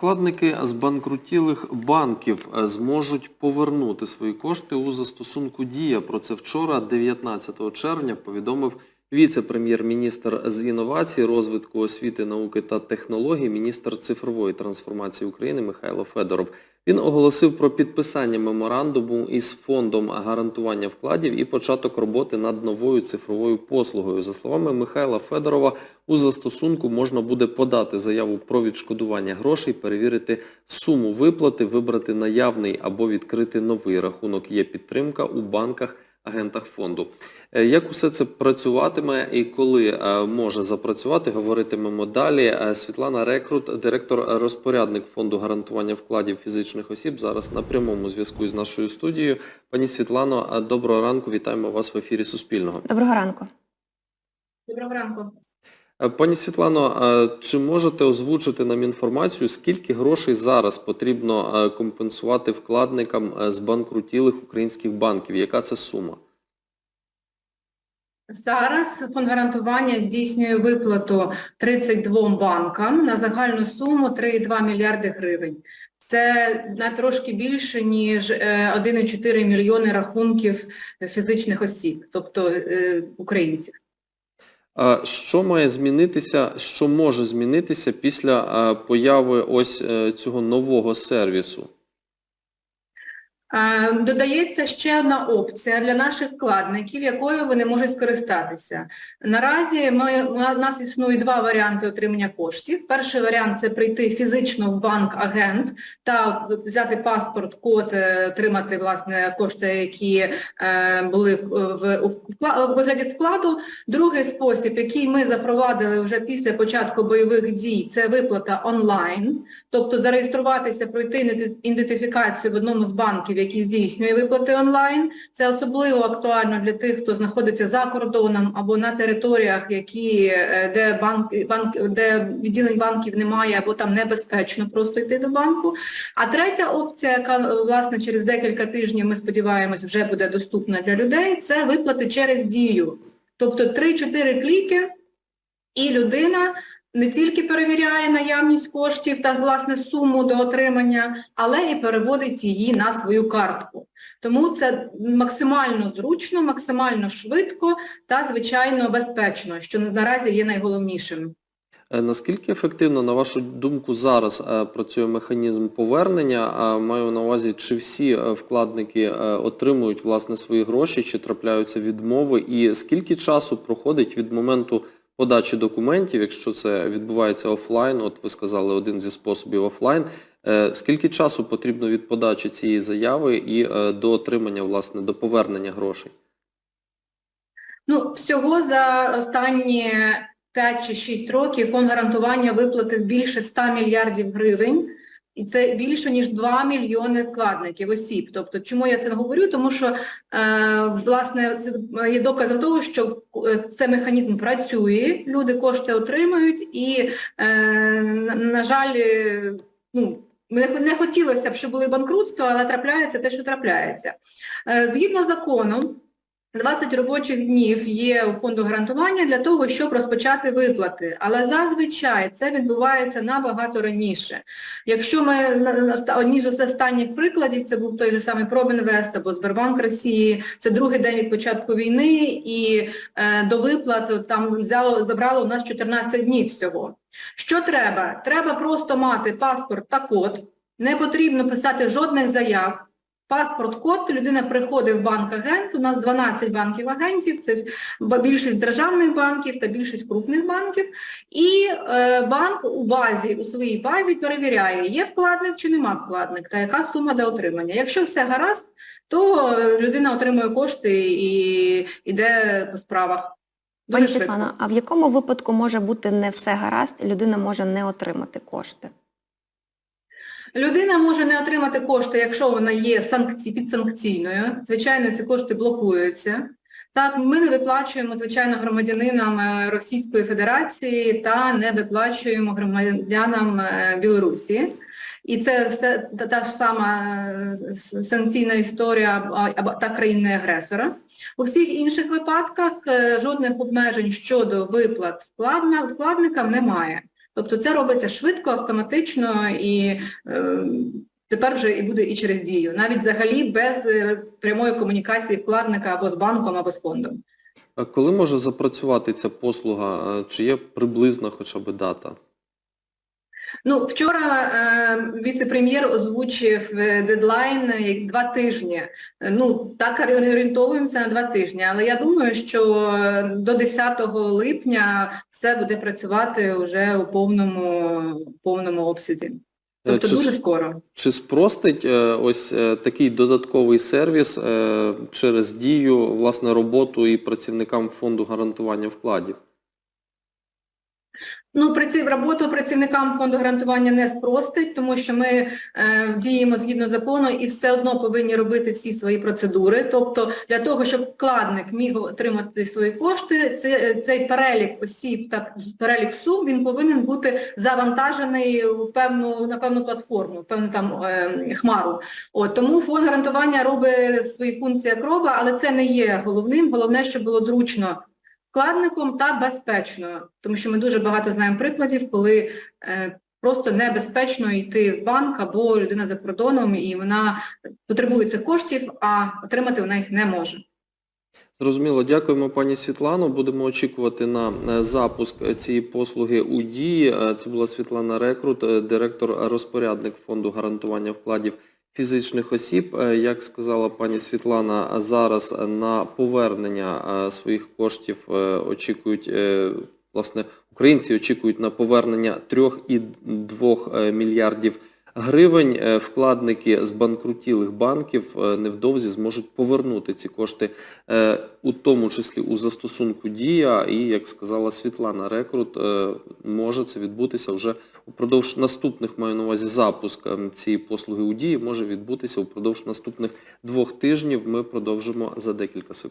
вкладники збанкрутілих банків е, зможуть повернути свої кошти у застосунку Дія. Про це вчора, 19 червня, повідомив віце-прем'єр-міністр з інновацій, розвитку освіти, науки та технологій, міністр цифрової трансформації України Михайло Федоров. Він оголосив про підписання меморандуму із фондом гарантування вкладів і початок роботи над новою цифровою послугою. За словами Михайла Федорова, у застосунку можна буде подати заяву про відшкодування грошей, перевірити суму виплати, вибрати наявний або відкрити новий рахунок. Є підтримка у банках, агентах фонду. Е, Як усе це працюватиме і коли е, може запрацювати, говоритимемо далі. Е, Світлана Рекрут, директор-розпорядник фонду гарантування вкладів фізичних осіб, зараз на прямому зв'язку з нашою студією. Пані Світлано, доброго ранку, вітаємо вас в ефірі Суспільного. Доброго ранку. Доброго ранку. Е, Пані Світлано, е, чи можете озвучити нам інформацію, скільки грошей зараз потрібно е, компенсувати вкладникам збанкрутілих українських банків? Яка це сума? Зараз фонд гарантування здійснює виплату 32 банкам на загальну суму 3,2 мільярди гривень. Це на трошки більше, ніж е, 1,4 мільйони рахунків фізичних осіб, тобто українців. Що має змінитися, що може змінитися після е, появи ось е, цього нового сервісу? Додається ще одна опція для наших вкладників, якою вони можуть скористатися. Наразі ми, у нас існує два варіанти отримання коштів. Перший варіант це прийти фізично в банк-агент та взяти паспорт, код, е, отримати власне кошти, які е, були в, вкла- у вигляді вкладу. Другий спосіб, який ми запровадили вже після початку бойових дій, це виплата онлайн. Тобто зареєструватися, пройти ідентифікацію в одному з банків, який здійснює виплати онлайн. Це особливо актуально для тих, хто знаходиться за кордоном або на територіях, які, е, де, банк, банк, де відділень банків немає, або там небезпечно просто йти до банку. А третя опція, яка власне через декілька тижнів, ми сподіваємось, вже буде доступна для людей, це виплати через дію. Тобто 3-4 кліки, і людина не тільки перевіряє наявність коштів та власне суму до отримання, але і переводить її на свою картку. Тому це максимально зручно, максимально швидко та, звичайно, безпечно, що наразі є найголовнішим. Е, Наскільки ефективно, на вашу думку, зараз е, працює механізм повернення? Маю на увазі, чи всі е, вкладники отримують власне свої гроші, чи трапляються відмови, і скільки часу проходить від моменту подачі документів, якщо це відбувається офлайн, от ви сказали один зі способів офлайн, е, скільки часу потрібно від подачі цієї заяви і е, до отримання, власне, до повернення грошей? Ну, всього за останні 5 чи 6 років фонд гарантування виплатив більше 100 мільярдів гривень, і це більше, ніж 2 мільйони вкладників осіб. Тобто, чому я це говорю? Тому що, е, власне, це є доказом того, що е, цей механізм працює, люди кошти отримують, і, е, на, на жаль, е, ну, не, хотілося б, щоб були банкрутства, але трапляється те, що трапляється. Е, згідно закону, 20 робочих днів є у фонду гарантування для того, щоб розпочати виплати, але зазвичай це відбувається набагато раніше. Якщо ми одні з останніх прикладів, це був той же самий Пробінвест або Сбербанк Росії, це другий день від початку війни, і е, до виплат там взяло, забрало у нас 14 днів всього. Що треба? Треба просто мати паспорт та код, не потрібно писати жодних заяв. Паспорт, код, людина приходить в банк-агент, у нас 12 банків-агентів, це більшість державних банків та більшість крупних банків, і е, банк у базі, у своїй базі перевіряє, є вкладник чи нема вкладник, та яка сума до отримання. Якщо все гаразд, то людина отримує кошти і йде по справах. Пані швидко. Світлано, а в якому випадку може бути не все гаразд, і людина може не отримати кошти? Людина може не отримати кошти, якщо вона є санкці... підсанкційною. Звичайно, ці кошти блокуються. Так, ми не виплачуємо, звичайно, громадянинам е, Російської Федерації та не виплачуємо громадянам е, Білорусі. І це все та, ж сама е, санкційна історія та країни-агресора. У всіх інших випадках жодних обмежень щодо виплат вкладникам немає. Тобто це робиться швидко, автоматично і е, тепер вже і буде і через дію, навіть взагалі без е, прямої комунікації вкладника або з банком, або з фондом. А коли може запрацювати ця послуга? Е, Чи є приблизна хоча б дата? Ну, вчора е, віце-прем'єр озвучив е, дедлайн е, як два тижні. Ну, так орієнтовуємося на два тижні, але я думаю, що е, до 10 липня все буде працювати вже у повному, повному обсязі. Тобто Чи, дуже скоро. чи спростить е, ось е, такий додатковий сервіс е, через дію власне роботу і працівникам фонду гарантування вкладів? Ну, роботу працівникам фонду гарантування не спростить, тому що ми е, діємо згідно закону і все одно повинні робити всі свої процедури. Тобто для того, щоб вкладник міг отримати свої кошти, це, цей перелік осіб та перелік сум, він повинен бути завантажений в певну, на певну платформу, в певну там е, хмару. От, тому фонд гарантування робить свої функції як робить, але це не є головним. Головне, щоб було зручно вкладником та безпечно, тому що ми дуже багато знаємо прикладів, коли е, просто небезпечно йти в банк або людина за кордоном, і вона потребує цих коштів, а отримати вона їх не може. Зрозуміло, дякуємо пані Світлано. Будемо очікувати на е, запуск цієї послуги у дії. Е, Це була Світлана Рекрут, директор-розпорядник фонду гарантування вкладів фізичних осіб. Е, Як сказала пані Світлана, зараз на повернення е, своїх коштів е, очікують власне українці очікують на повернення 3,2 е, мільярдів гривень. Вкладники з банкрутілих банків невдовзі зможуть повернути ці кошти, у тому числі у застосунку Дія. І як сказала Світлана Рекрут, може це відбутися вже упродовж наступних, маю на увазі запуск ем, цієї послуги у Дії, може відбутися упродовж наступних двох тижнів. Ми продовжимо за декілька секунд.